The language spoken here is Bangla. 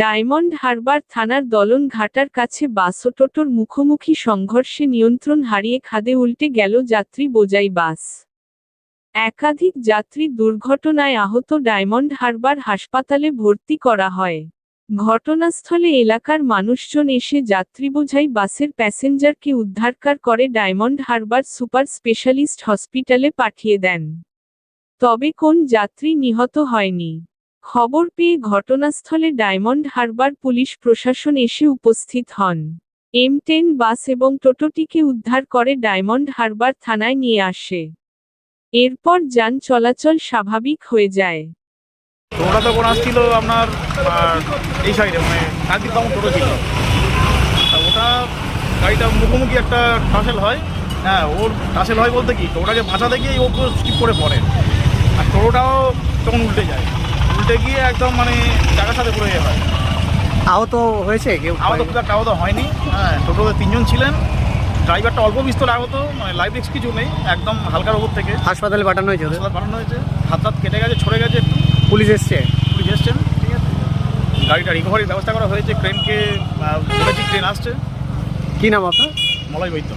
ডায়মন্ড হারবার থানার দলন ঘাটার কাছে বাস ও টোটোর মুখোমুখি সংঘর্ষে নিয়ন্ত্রণ হারিয়ে খাদে উল্টে গেল যাত্রী বোঝাই বাস। একাধিক যাত্রী দুর্ঘটনায় আহত ডায়মন্ড হারবার হাসপাতালে ভর্তি করা হয়। ঘটনাস্থলে এলাকার মানুষজন এসে যাত্রী বোঝাই বাসের প্যাসেঞ্জারকে উদ্ধারকার করে ডায়মন্ড হারবার সুপার স্পেশালিস্ট হসপিটালে পাঠিয়ে দেন। তবে কোন যাত্রী নিহত হয়নি। খবর পেয়ে ঘটনাস্থলে ডায়মন্ড হারবার পুলিশ প্রশাসন এসে উপস্থিত হন। এম টেন বাস এবং টোটোটিকে উদ্ধার করে ডায়মন্ড হারবার থানায় নিয়ে আসে। এরপর যান চলাচল স্বাভাবিক হয়ে যায়। মানে ওটা মুখোমুখি একটা হয়। হ্যাঁ বলতে কি? ও স্কিপ করে পড়ে। আর টোটোটাও তখন উল্টে যায়। উল্টে গিয়ে একদম মানে জায়গার সাথে পড়ে হয়। আহত হয়েছে কেউ? আহত খুব একটা আহত হয়নি। হ্যাঁ টোটোতে তিনজন ছিলেন। ড্রাইভারটা অল্প বিস্তর আহত মানে লাইফ রিস্ক কিছু নেই একদম হালকার উপর থেকে। হাসপাতালে পাঠানো হয়েছে? হাসপাতাল বানানো হয়েছে। হাত হাত কেটে গেছে ছড়ে গেছে একটু। পুলিশ এসছে? পুলিশ এসছেন ঠিক আছে। গাড়িটা রিকভারির ব্যবস্থা করা হয়েছে ক্রেনকে বলেছি ট্রেন আসছে। কি নাম আপনার? মলয় বৈদ্য।